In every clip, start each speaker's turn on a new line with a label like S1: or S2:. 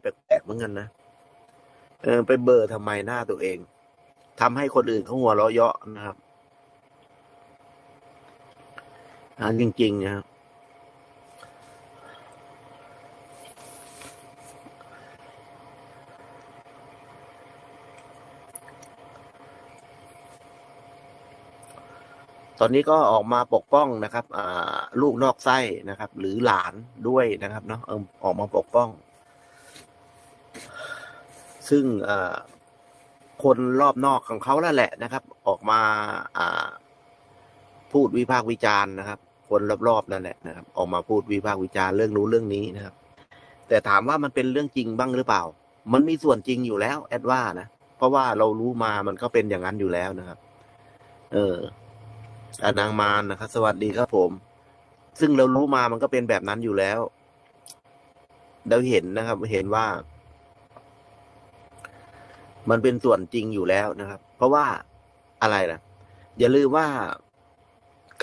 S1: แปลกๆเหมือนกันนะเออไปเบอร์ทำไมหน้าตัวเองทำให้คนอื่นเขาหัวเราะเยาะนะครับอันจริง ๆ นะครับตอนนี้ก็ออกมาปกป้องนะครับลูกนอกไส้นะครับ หรือหลานด้วยนะครับเนาะออกมาปกป้อง ซึ่งคนรอบนอกของเขาแล้วแหละนะครับ ออกมาพูดวิพากษ์วิจารณ์นะครับ คนรอบๆนั่นแหละนะครับ ออกมาพูดวิพากษ์วิจารณ์เรื่องนู้นเรื่องนี้นะครับ แต่ถามว่ามันเป็นเรื่องจริงบ้างหรือเปล่า มันมีส่วนจริงอยู่แล้ว แอดว่านะเพราะว่าเรารู้มามันก็เป็นอย่างนั้นอยู่แล้วนะครับ เอออนางมารนะครับ สวัสดีครับผม ซึ่งเรารู้มามันก็เป็นแบบนั้นอยู่แล้วเราเห็นนะครับ เห็นว่า มันเป็นส่วนจริงอยู่แล้วนะครับ เพราะว่าอะไรนะอย่าลืมว่า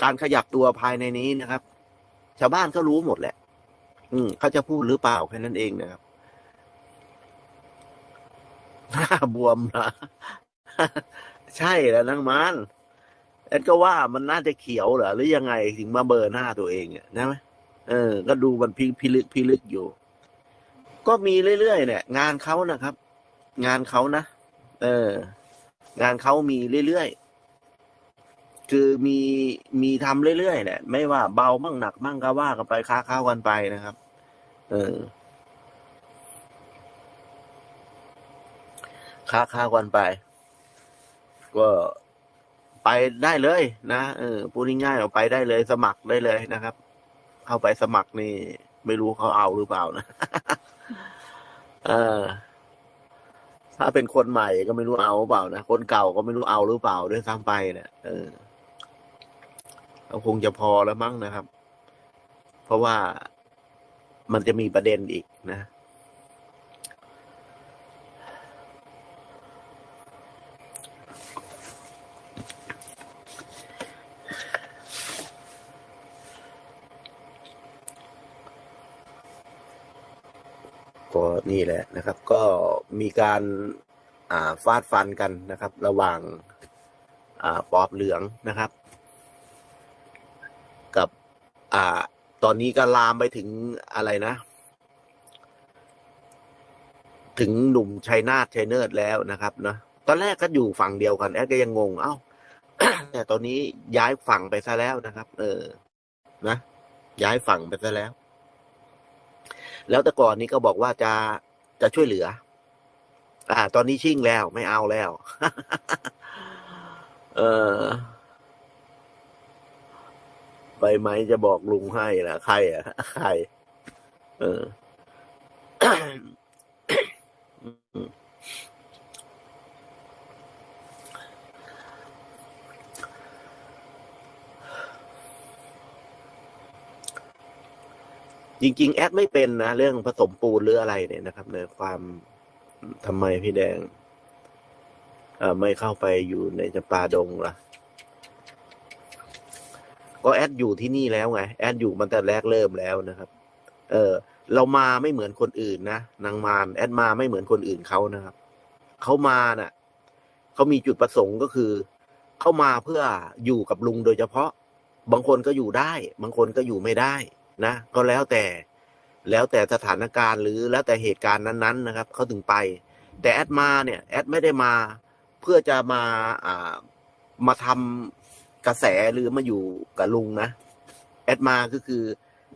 S1: การขยับตัวภายในนี้นะครับ ชาวบ้านก็รู้หมดแหละ อืมเขาจะพูดหรือเปล่าแค่นั้นเองนะครับหน้าบวมนะใช่แล้วนางมารแอดก็ว่ามันน่าจะเขียวเหรอหรือยังไงถึงมาเบอร์หน้าตัวเองเนี่ยใช่ไหมเออ ก็ดูมันพิพิลึกพิลึกอยู่ ก็มีเรื่อยๆเนี่ย งานเขานะครับ งานเขานะ เออ งานเขามีเรื่อยๆ คือมีมีทำเรื่อยๆเนี่ยไม่ว่าเบามั่งหนักมั่งก็ว่ากันไปค้าข้าวกันไปนะครับ เออค้าข้าวกันไป ก็ไปได้เลยนะเออพูดง่ายๆเราไปได้เลย สมัครได้เลยนะครับ เข้าไปสมัครนี่ ไม่รู้เขาเอาหรือเปล่านะ เออ ถ้าเป็นคนใหม่ก็ไม่รู้เอาหรือเปล่านะคนเก่าก็ไม่รู้เอาหรือเปล่าด้วยซ้ำไปเนี่ยเออก็คงจะพอแล้วมั้งนะครับ เพราะว่ามันจะมีประเด็นอีกนะ ก็ นี่แหละนะครับ ก็มีการาฟาดฟันกันนะครับ ระหว่างอาปอบเหลืองนะครับ กับอตอนนี้ก็ลามไปถึงอะไรนะ ถึงหนุ่มชัยนาทชัยเนิร์ดแล้วนะครับนะตอนแรกก็อยู่ฝั่งเดียวกันแอดก็ยังงง เอ้าแต่ตอนนี้ย้ายฝั่งไปซะแล้วนะครับ เออ นะย้ายฝั่งไปซะแล้ว แล้วแต่ก่อนนี้ก็บอกว่าจะจะช่วยเหลือ อ่า ตอนนี้ชิ่งแล้วไม่เอาแล้ว เออไปไหมจะบอกลุงให้ล่ะใครอะใคร เออ จริง ๆ แอดไม่เป็นนะเรื่องผสมปูนหรืออะไรเนี่ยนะครับในความทำไมพี่แดงอไม่เข้าไปอยู่ในจำปาดงล่ะ ก็แอดอยู่ที่นี่แล้วไง แอดอยู่มันแต่แรกเริ่มแล้วนะครับ เออ เรามาไม่เหมือนคนอื่นนะนางมารแอดมาไม่เหมือนคนอื่นเขานะครับเขามาน่ะเขามีจุดประสงค์ก็คือเข้ามาเพื่ออยู่กับลุงโดยเฉพาะ บางคนก็อยู่ได้ บางคนก็อยู่ไม่ได้ นะ ก็แล้วแต่แล้วแต่สถานการณ์หรือแล้วแต่เหตุการณ์นั้นๆนะครับเขาถึงไป แต่แอดมาเนี่ยแอดไม่ได้มาเพื่อจะมาอ่ามาทำกระแสหรือมาอยู่กับลุงนะแอดมาก็คือ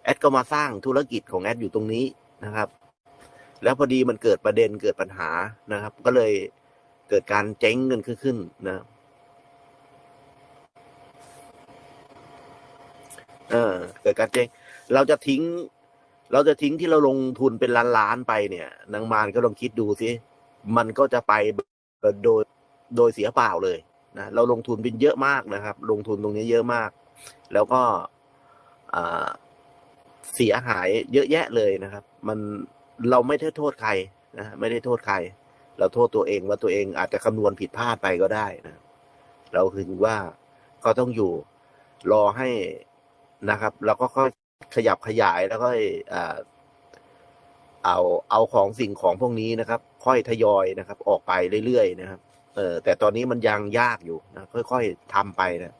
S1: แอดก็มาสร้างธุรกิจของแอดอยู่ตรงนี้นะครับ แล้วพอดีมันเกิดประเด็นเกิดปัญหานะครับ ก็เลยเกิดการเจ๊งกันขึ้นนะเออเกิดการเจ๊ง เราจะทิ้ง เราจะทิ้งที่เราลงทุนเป็นล้านล้านไปเนี่ยนางมารก็ลองคิดดูสิมันก็จะไปโดยโดยเสียเปล่าเลยนะเราลงทุนเป็นเยอะมากนะครับ ลงทุนตรงนี้เยอะมาก แล้วก็เสียหายเยอะแยะเลยนะครับ มันเราไม่ได้โทษใครนะไม่ได้โทษใคร เราโทษตัวเองว่าตัวเองอาจจะคำนวณผิดพลาดไปก็ได้นะเราคือว่าก็ต้องอยู่รอให้นะครับ แล้วก็ค่อย ขยับขยายแล้วก็เอาเอาของสิ่งของพวกนี้นะครับ ค่อยทยอยนะครับ ออกไปเรื่อยๆนะครับ เออแต่ตอนนี้มันยังยากอยู่นะค่อยๆทำไปนะ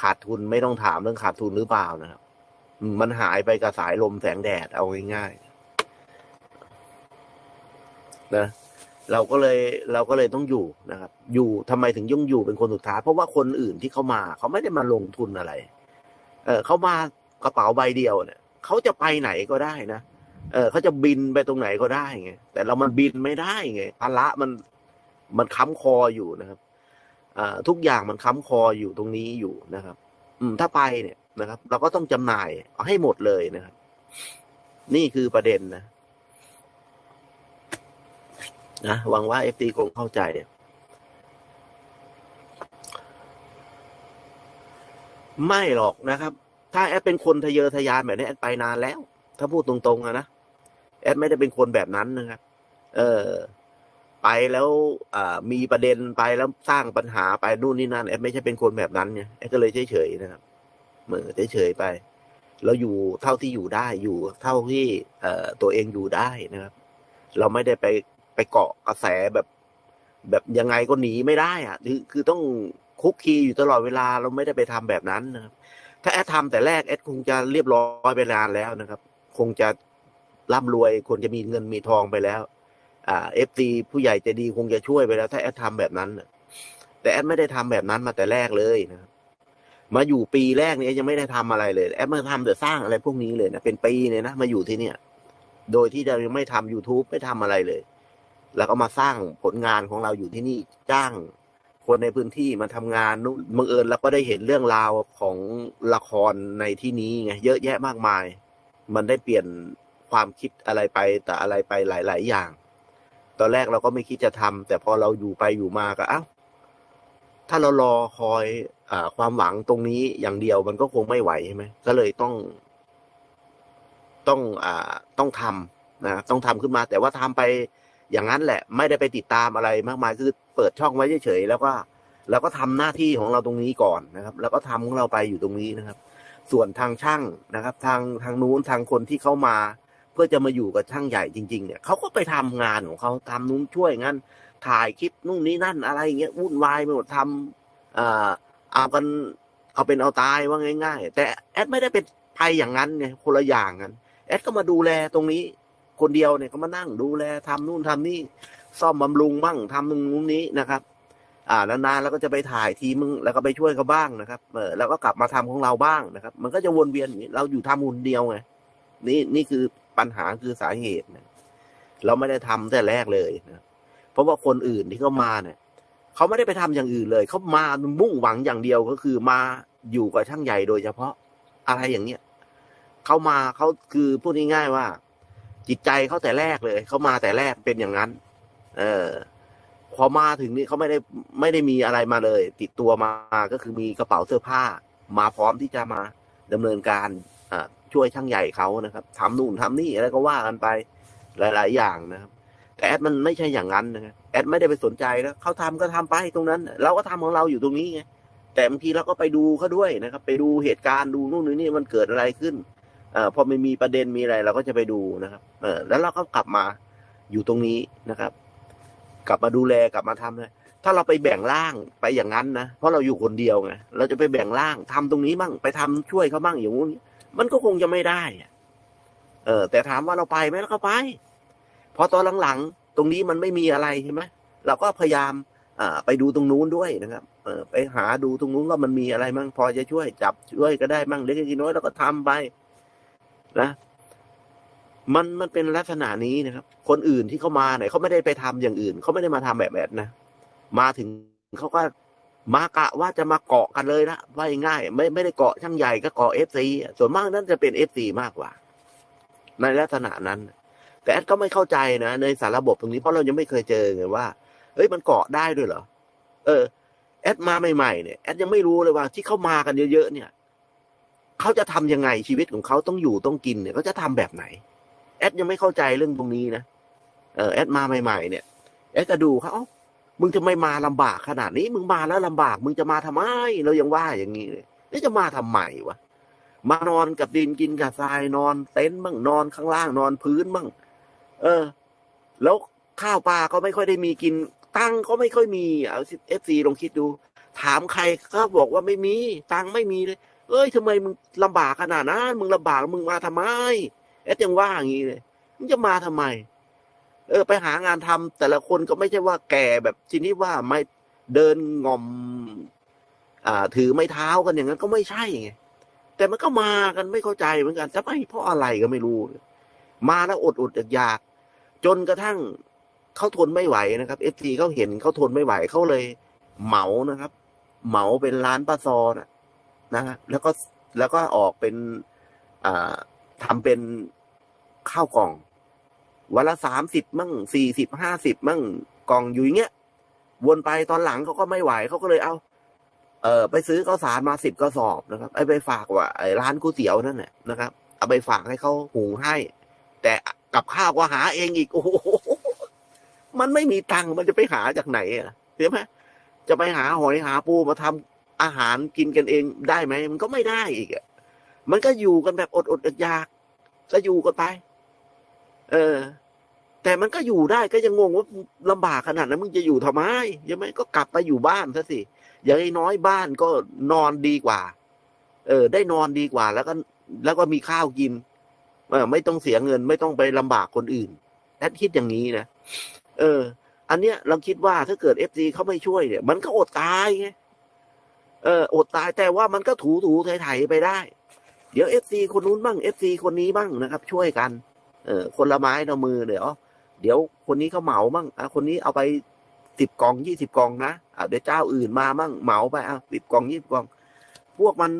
S1: ขาดทุนไม่ต้องถามเรื่องขาดทุนหรือเปล่านะครับมันหายไปกับสายลมแสงแดดเอาง่ายๆนะเราก็เลยเราก็เลยต้องอยู่นะครับ อยู่ทำไมถึงยุ่งอยู่เป็นคนสุดท้าย เพราะว่าคนอื่นที่เขามา เขาไม่ได้มาลงทุนอะไร เออเขามา กระเป๋าใบเดียวเนี่ยเขาจะไปไหนก็ได้นะเออเขาจะบินไปตรงไหนก็ได้ไงแต่เรามันบินไม่ได้ไงภาระมันมันค้ำคออยู่นะครับอ่าทุกอย่างมันค้ำคออยู่ตรงนี้อยู่นะครับ อืมถ้าไปเนี่ยนะครับ เราก็ต้องจำหน่ายเอาให้หมดเลยนะครับ นี่คือประเด็นนะนะหวังว่าเอฟตีคงเข้าใจเนี่ยไม่หรอกนะครับ ถ้าแอดเป็นคนทะเยอทะยานแบบนี้แอดไปนานแล้ว ถ้าพูดตรงๆอะนะแอดไม่ได้เป็นคนแบบนั้นนะครับ เออ ไปแล้วอ่ามีประเด็นไปแล้วสร้างปัญหาไปนู่นนี่นั่นแอดไม่ใช่เป็นคนแบบนั้นไงแอดก็เลยเฉยๆนะครับเหมือเฉยๆไป เราอยู่เท่าที่อยู่ได้อยู่ เท่าที่เออตัวเองอยู่ได้นะครับ เราไม่ได้ไปไปเกาะกระแสแบบ แบบยังไงก็หนีไม่ได้อะคือคือต้องคุกคีอยู่ตลอดเวลาเราไม่ได้ไปทำแบบนั้นนะครับ ถ้าแอดทำแต่แรกแอดคงจะเรียบร้อยไปนานแล้วนะครับ คงจะร่ำรวยคนจะมีเงินมีทองไปแล้ว อ่าเอฟซีผู้ใหญ่ใจะดีคงจะช่วยไปแล้ว ถ้าแอดทำแบบนั้นแต่แอดไม่ได้ทำแบบนั้นมาแต่แรกเลยนะครับมาอยู่ปีแรกนี้ยังไม่ได้ทำอะไรเลย แอดมาทำแต่สร้างอะไรพวกนี้เลยนะเป็นปีเลยนะมาอยู่ที่เนี่ย โดยที่เรายังไม่ทำ youtube ไม่ทำอะไรเลย แล้วก็มาสร้างผลงานของเราอยู่ที่นี่จ้าง คนในพื้นที่มาทำงานนู่นบังเอิญแล้วก็ได้เห็นเรื่องราวของละครในที่นี้ไงเยอะแยะมากมาย มันได้เปลี่ยนความคิดอะไรไปแต่อะไรไปหลาย ๆ อย่าง ตอนแรกเราก็ไม่คิดจะทำแต่พอเราอยู่ไปอยู่มาก็เอ้าถ้าเรารอคอยอาความหวังตรงนี้อย่างเดียวมันก็คงไม่ไหวใช่ไหมก็เลยต้อง ต้องอ่าต้องทำนะต้องทำขึ้นมา แต่ว่าทำไป อย่างนั้นแหละ ไม่ได้ไปติดตามอะไรมากมายคือเปิดช่องไว้เฉยๆแล้วก็แล้วก็ทำหน้าที่ของเราตรงนี้ก่อนนะครับ แล้วก็ทำของเราไปอยู่ตรงนี้นะครับ ส่วนทางช่างนะครับ ทางทางนู้นทางคนที่เข้ามา เพื่อจะมาอยู่กับช่างใหญ่จริง ๆ เนี่ยเขาก็ไปทำงานของเขาทำนู้นช่วยงั้น ถ่ายคลิปนู่นนี่นั่นอะไรอย่างเงี้ยวุ่นวายไปหมดทำอ่าเอากันเอาเป็นเอาตายว่าง่าย ๆ แต่แอดไม่ได้เป็นภัยอย่างนั้นไงคนละอย่างกันแอดก็มาดูแลตรงนี้ คนเดียวเนี่ยก็มานั่งดูแลทำนู่นทำนี่ ซ่อมบำรุงบ้างทำนู่นนู่นนี้นะครับ อ่านานๆแล้วก็จะไปถ่ายทีมึงแล้วก็ไปช่วยเขาบ้างนะครับเออแล้วก็กลับมาทำของเราบ้างนะครับ มันก็จะวนเวียนอย่างนี้เราอยู่ทำหุ่นเดียวไงนี่นี่คือปัญหาคือสาเหตุนะเราไม่ได้ทำแต่แรกเลยนะเพราะว่าคนอื่นที่เขามาเนี่ยเขาไม่ได้ไปทำอย่างอื่นเลยเขามามุ่งหวังอย่างเดียวก็คือมาอยู่กับช่างใหญ่โดยเฉพาะอะไรอย่างเนี้ยเขามาเขาคือพูดง่ายๆว่า จิตใจเขาแต่แรกเลยเขามาแต่แรกเป็นอย่างนั้น เออ พอมาถึงนี่เขาไม่ได้ไม่ได้มีอะไรมาเลย ติดตัวมาก็คือมีกระเป๋าเสื้อผ้า มาพร้อมที่จะมาดำเนินการอ่าช่วยช่างใหญ่เขานะครับทำนู่นทำนี่อะไรก็ว่ากันไป หลาย ๆ อย่างนะครับ แต่แอดมันไม่ใช่อย่างนั้นนะครับแอดไม่ได้ไปสนใจแล้วเขาทำก็ทำไปตรงนั้น เราก็ทำของเราอยู่ตรงนี้ไงแต่บางทีเราก็ไปดูเขาด้วยนะครับ ไปดูเหตุการณ์ดูนู่นนี่นี่มันเกิดอะไรขึ้น อพอไม่มีประเด็นมีอะไรเราก็จะไปดูนะครับ เออแล้วเราก็กลับมาอยู่ตรงนี้นะครับ กลับมาดูแลกลับมาทำเลยถ้าเราไปแบ่งร่างไปอย่างนั้นนะเพราะเราอยู่คนเดียวไงเราจะไปแบ่งร่างทำตรงนี้บ้างไปทำช่วยเขาบ้างอย่างงู้นมันก็คงจะไม่ได้อะเออ แต่ถามว่าเราไปไหมเราก็ไปพอตอนหลังๆตรงนี้มันไม่มีอะไรใช่ไหมเราก็พยายามอ่าไปดูตรงนู้นด้วยนะครับ เออไปหาดูตรงนู้นว่ามันมีอะไรมั่งพอจะช่วยจับช่วยก็ได้มั่งเล็กๆน้อยเราก็ทำไป นะมันมันเป็นลักษณะนี้นะครับ คนอื่นที่เขามาเนี่ยเขาไม่ได้ไปทำอย่างอื่นเขาไม่ได้มาทำแบบแบบนะมาถึงเขาก็มากะว่าจะมาเกาะกันเลยนะว่าง่ายไม่ไม่ได้เกาะช่างใหญ่ก็เกาะเอฟซีส่วนมากนั่นจะเป็นเอฟซีมากกว่า ในลักษณะนั้น แต่แอดก็ไม่เข้าใจนะในสารระบบตรงนี้เพราะเรายังไม่เคยเจอไงว่าเอ้ยมันเกาะได้ด้วยเหรอเออแอดมาใหม่ๆเนี่ยแอดยังไม่รู้เลยว่าที่เขามากันเยอะๆเนี่ย เขาจะทำยังไงชีวิตของเขาต้องอยู่ต้องกินเนี่ยเขาจะทำแบบไหน แอดยังไม่เข้าใจเรื่องตรงนี้นะเออแอดมาใหม่ๆเนี่ย แอดก็ดูเขาเอ้ามึงจะไม่มาลำบากขนาดนี้ มึงมาแล้วลำบาก มึงจะมาทำไม เรายังว่าอย่างนี้เลยนี่จะมาทำไมวะมานอนกับดินกินกับทรายนอน เต็นท์บ้างนอนข้างล่างนอนพื้นบ้างเออ แล้วข้าวปลาก็ไม่ค่อยได้มีกิน ตังก็ไม่ค่อยมีเอาเอฟซีลองคิดดู ถามใครก็บอกว่าไม่มี ตังไม่มีเลย เอ้ยทำไมมึงลำบากขนาดนั้นมึงลำบากมึงมาทำไมแอดยังว่าอย่างนี้เลยมึงจะมาทำไม เออ ไปหางานทำแต่ละคนก็ไม่ใช่ว่าแก่แบบชนิดว่าไม่เดินงอม อ่า ถือไม้เท้ากันอย่างนั้นก็ไม่ใช่ไงแต่มันก็มากันไม่เข้าใจเหมือนกันจะไม่เพราะอะไรก็ไม่รู้ มาแล้วอดอดอยากจนกระทั่งเขาทนไม่ไหวนะครับเอฟซีเขาเห็นเขาทนไม่ไหวเขาเลย เหมานะครับ เหมาเป็นร้านป้าซอนะ นะแล้วก็แล้วก็ออกเป็นอ่าทำเป็นข้าวกล่อง วันละสามสิบมั่งสี่สิบห้าสิบมั่งกล่องอยู่อย่างเงี้ยวนไปตอนหลังเขาก็ไม่ไหวเขาก็เลยเอา เออไปซื้อข้าวสารมาสิบกระสอบนะครับ ไอ้ไปฝากว่าไอ้ร้านก๋วยเตี๋ยวนั่นแหละนะครับ เอาไปฝากให้เขาหุงให้ แต่กับข้าวก็หาเองอีกโอ้โหมันไม่มีตังค์มันจะไปหาจากไหนอะเห็นไหมจะไปหาหอยหาปูมาทำ อาหารกินกันเองได้ไหมมันก็ไม่ได้อีกอะมันก็อยู่กันแบบอดอดอยากๆก็อยู่กันไป เออ แต่มันก็อยู่ได้ก็ยังงงว่าลำบากขนาดนั้นมึงจะอยู่ทำไมใช่ไหมก็กลับไปอยู่บ้านซะสิอย่างน้อยบ้านก็นอนดีกว่า เออ ได้นอนดีกว่า แล้วก็ แล้วก็มีข้าวกินเออไม่ต้องเสียเงิน ไม่ต้องไปลำบากคนอื่นแอดคิดอย่างนี้นะเออ อันเนี้ยเราคิดว่าถ้าเกิดเอฟซีเขาไม่ช่วยเนี่ย มันก็อดตายไง เอออดตายแต่ว่ามันก็ถูถูไถๆไปได้ เดี๋ยวเอฟซีคนนู้นบ้างเอฟซีคนนี้บ้างนะครับ ช่วยกัน เออคนละไม้ละมือเดี๋ยวเดี๋ยวคนนี้เขาเหมาบ้างอะคนนี้เอาไปสิบกองยี่สิบกองนะอะเดี๋ยวเจ้าอื่นมามั่งเหมาไปอะสิบกองยี่สิบกอง พวกมัน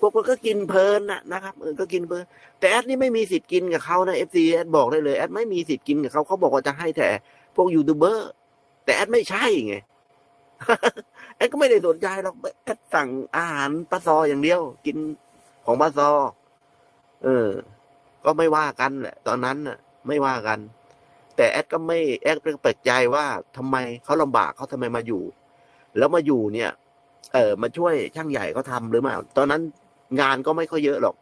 S1: พวกมันก็กินเพลินนะนะครับเออก็กินเพลินแต่แอดนี่ไม่มีสิทธิ์กินกับเขานะเอฟซีแอดบอกได้เลยแอดไม่มีสิทธิ์กินกับเขาเขาบอกว่าจะให้แต่พวกยูทูบเบอร์แต่แอดไม่ใช่ไง แอดก็ไม่ได้สนใจหรอกแอดสั่งอาหารปลาซออย่างเดียว กินของปลาซอ เออ ก็ไม่ว่ากันแหละ ตอนนั้นน่ะ ไม่ว่ากัน แต่แอดก็ไม่แอดก็แปลกใจว่าทำไมเขาลำบากเขาทำไมมาอยู่ แล้วมาอยู่เนี่ย เออมาช่วยช่างใหญ่เขาทำหรือเปล่าตอนนั้นงานก็ไม่ค่อยเยอะหรอก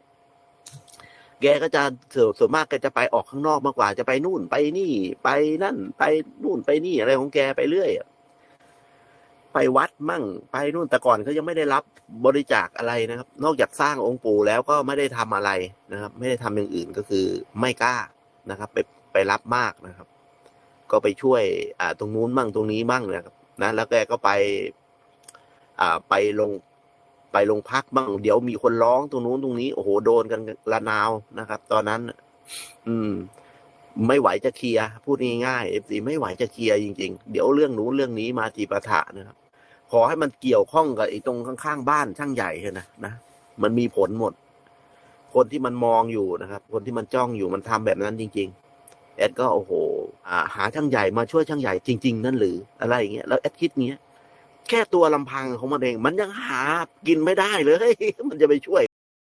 S1: แกก็จะส่วนส่วนมากแกจะไปออกข้างนอกมากกว่า จะไปนู่นไปนี่ ไปนั่น ไปนู่นไปนี่อะไรของแกไปเรื่อยอะ ไปวัดมั่ง ไปนู่นแต่ก่อนเขายังไม่ได้รับบริจาคอะไรนะครับ นอกจากสร้างองค์ปู่แล้วก็ไม่ได้ทำอะไรนะครับ ไม่ได้ทำอย่างอื่นก็คือไม่กล้านะครับ ไปไปรับมากนะครับ ก็ไปช่วยอ่าตรงนู้นมั่งตรงนี้มั่งนะครับนะแล้วแกก็ไป อ่าไปลงไปลงพักบ้าง เดี๋ยวมีคนร้องตรงนู้นตรงนี้ โอ้โหโดนกันละนาวนะครับ ตอนนั้น อืม ไม่ไหวจะเคลียร์พูดง่ายๆเอฟซีไม่ไหวจะเคลียร์จริง ๆ เดี๋ยวเรื่องนู้นเรื่องนี้มาทีปะทะนะครับ ขอให้มันเกี่ยวข้องกับไอ้ตรงข้างๆบ้านช่างใหญ่เถอะนะนะมันมีผลหมด คนที่มันมองอยู่นะครับ คนที่มันจ้องอยู่มันทำแบบนั้นจริง ๆ แอดก็โอ้โหอ่าหาช่างใหญ่มาช่วยช่างใหญ่จริง ๆ นั่นหรืออะไรอย่างเงี้ยแล้วแอดคิดเงี้ยแค่ตัวลำพังของมันเอง มันยังหากินไม่ได้เลยมันจะไปช่วย